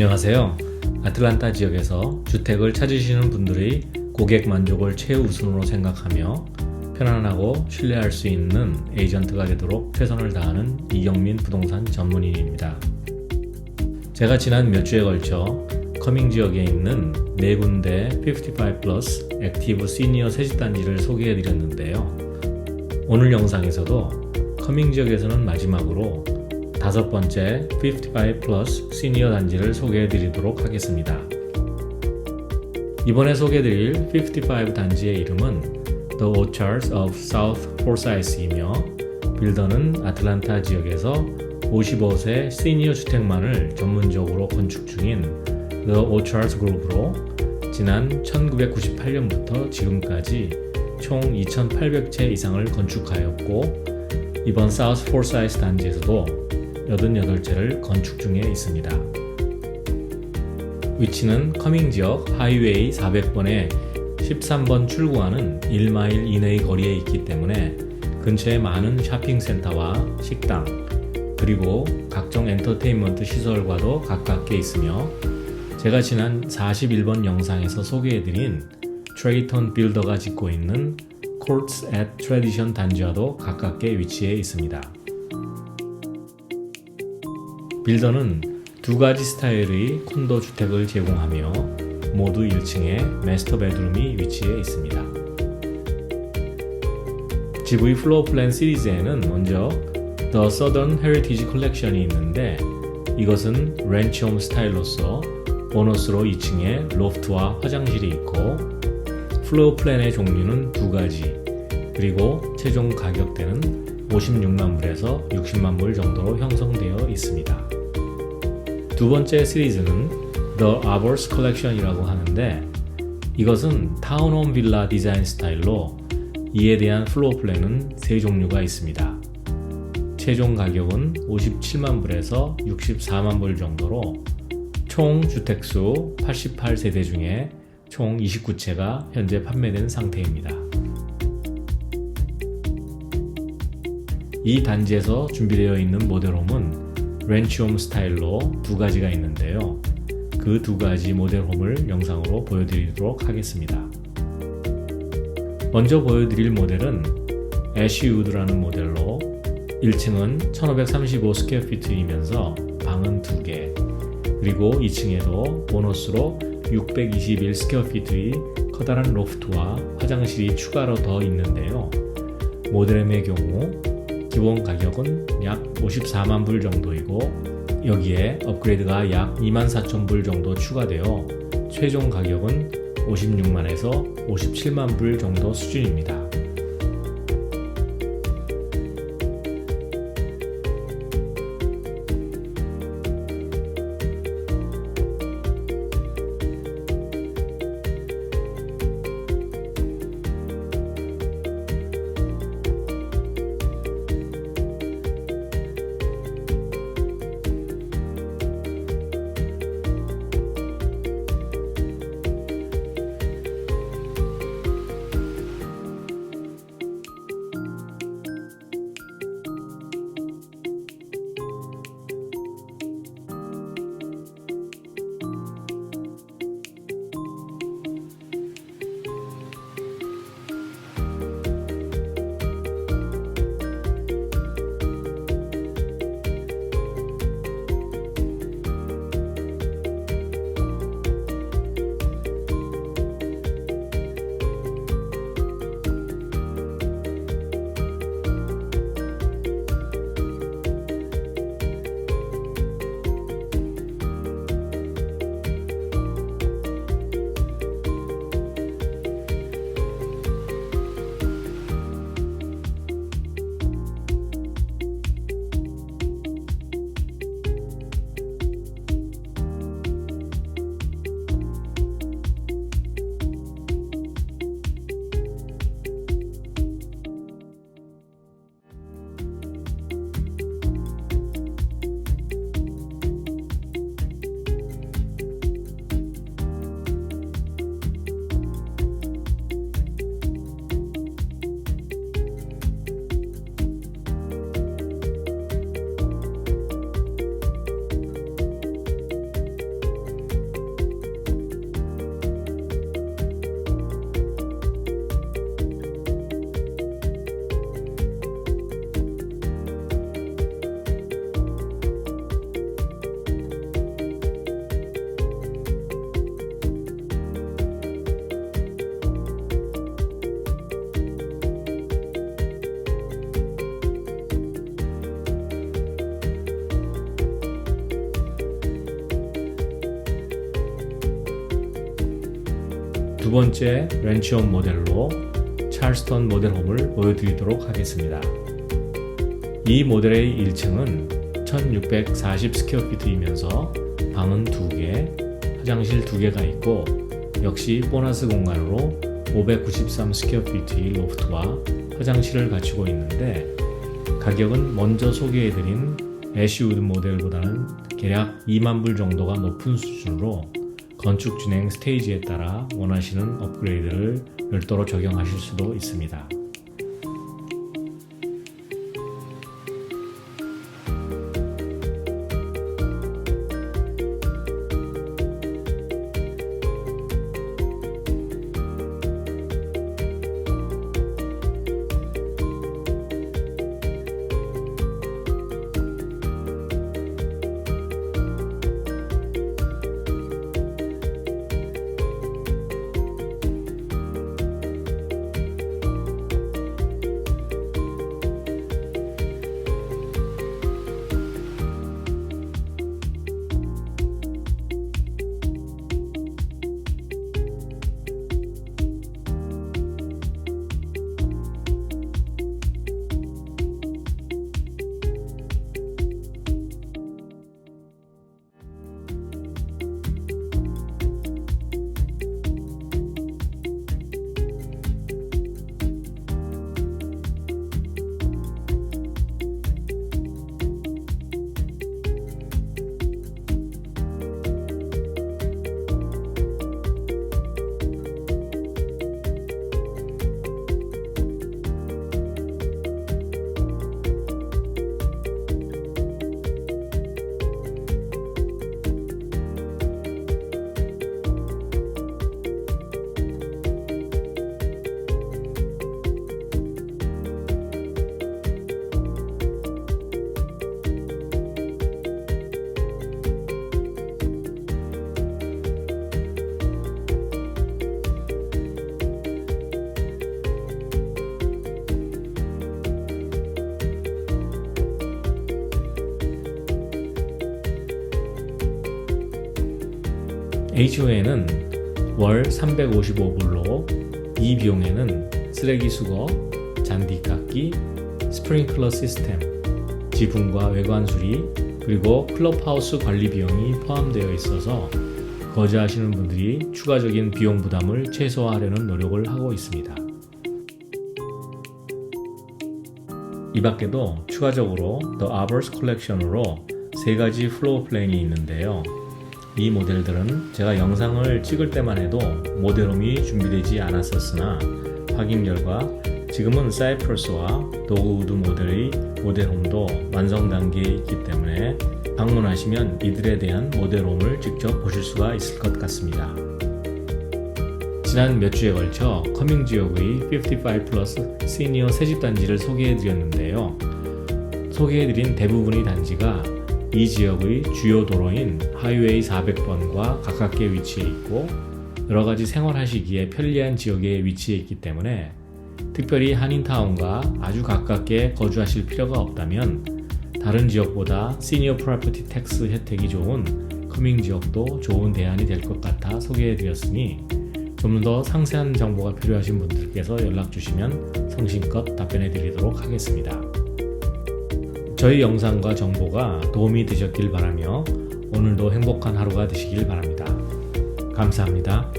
안녕하세요. 아틀란타 지역에서 주택을 찾으시는 분들의 고객 만족을 최우선으로 생각하며 편안하고 신뢰할 수 있는 에이전트가 되도록 최선을 다하는 이경민 부동산 전문인입니다. 제가 지난 몇 주에 걸쳐 커밍 지역에 있는 네 군데 55 플러스 액티브 시니어 새집 단지를 소개해 드렸는데요. 오늘 영상에서도 커밍 지역에서는 마지막으로 다섯 번째 55 플러스 시니어 단지를 소개해 드리도록 하겠습니다. 이번에 소개해 드릴 55 단지의 이름은 The Orchards of South Forsyth이며 빌더는 아틀란타 지역에서 55세 시니어 주택만을 전문적으로 건축 중인 The Orchards 그룹으로 지난 1998년부터 지금까지 총 2,800채 이상을 건축하였고 이번 사우스 포사이스 단지에서도 88채를 건축 중에 있습니다. 위치는 커밍 지역 하이웨이 400번에 13번 출구와는 1마일 이내의 거리에 있기 때문에 근처에 많은 쇼핑센터와 식당, 그리고 각종 엔터테인먼트 시설과도 가깝게 있으며 제가 지난 41번 영상에서 소개해드린 트레이턴 빌더가 짓고 있는 Courts at Tradition 단지와도 가깝게 위치해 있습니다. 빌더는 두 가지 스타일의 콘도 주택을 제공하며 모두 1층에 마스터 베드룸이 위치해 있습니다. GV 플로어 플랜 시리즈에는 먼저 The Southern Heritage 컬렉션이 있는데 이것은 렌치홈 스타일로서 보너스로 2층에 로프트와 화장실이 있고 플로어 플랜의 종류는 두 가지 그리고 최종 가격대는 56만 불에서 60만 불 정도로 형성되어 있습니다. 두 번째 시리즈는 The Arbors Collection이라고 하는데 이것은 타운홈 빌라 디자인 스타일로 이에 대한 플로어 플랜은 세 종류가 있습니다. 최종 가격은 57만 불에서 64만 불 정도로 총 주택수 88세대 중에 총 29채가 현재 판매된 상태입니다. 이 단지에서 준비되어 있는 모델홈은 렌치홈 스타일로 두 가지가 있는데요. 그 두 가지 모델홈을 영상으로 보여드리도록 하겠습니다. 먼저 보여드릴 모델은 애쉬우드라는 모델로 1층은 1535 스퀘어 피트이면서 방은 2개 그리고 2층에도 보너스로 621 스퀘어 피트의 커다란 로프트와 화장실이 추가로 더 있는데요. 모델M의 경우 기본 가격은 약 54만 불 정도이고 여기에 업그레이드가 약 2만 4천 불 정도 추가되어 최종 가격은 56만에서 57만 불 정도 수준입니다. 두 번째 렌치홈 모델로 찰스턴 모델홈을 보여드리도록 하겠습니다. 이 모델의 1층은 1640 스퀘어피트이면서 방은 2개, 화장실 2개가 있고 역시 보너스 공간으로 593 스퀘어피트의 로프트와 화장실을 갖추고 있는데 가격은 먼저 소개해드린 애쉬우드 모델보다는 대략 2만 불 정도가 높은 수준으로 건축 진행 스테이지에 따라 원하시는 업그레이드를 별도로 적용하실 수도 있습니다. HO에는 월 355불로 이 비용에는 쓰레기 수거, 잔디 깎기, 스프링클러 시스템, 지붕과 외관 수리, 그리고 클럽하우스 관리 비용이 포함되어 있어서 거주하시는 분들이 추가적인 비용 부담을 최소화하려는 노력을 하고 있습니다. 이 밖에도 추가적으로 The Arbors 컬렉션으로 세 가지 플로어 플랜이 있는데요. 이 모델들은 제가 영상을 찍을 때만 해도 모델홈이 준비되지 않았었으나 확인 결과 지금은 사이프러스와 도그우드 모델의 모델홈도 완성 단계에 있기 때문에 방문하시면 이들에 대한 모델홈을 직접 보실 수가 있을 것 같습니다. 지난 몇 주에 걸쳐 커밍 지역의 55 플러스 시니어 새집 단지를 소개해 드렸는데요. 소개해 드린 대부분의 단지가 이 지역의 주요 도로인 하이웨이 400번과 가깝게 위치해 있고 여러 가지 생활하시기에 편리한 지역에 위치해 있기 때문에 특별히 한인타운과 아주 가깝게 거주하실 필요가 없다면 다른 지역보다 시니어 프로퍼티 텍스 혜택이 좋은 커밍 지역도 좋은 대안이 될 것 같아 소개해 드렸으니 좀 더 상세한 정보가 필요하신 분들께서 연락 주시면 성심껏 답변해 드리도록 하겠습니다. 저희 영상과 정보가 도움이 되셨길 바라며 오늘도 행복한 하루가 되시길 바랍니다. 감사합니다.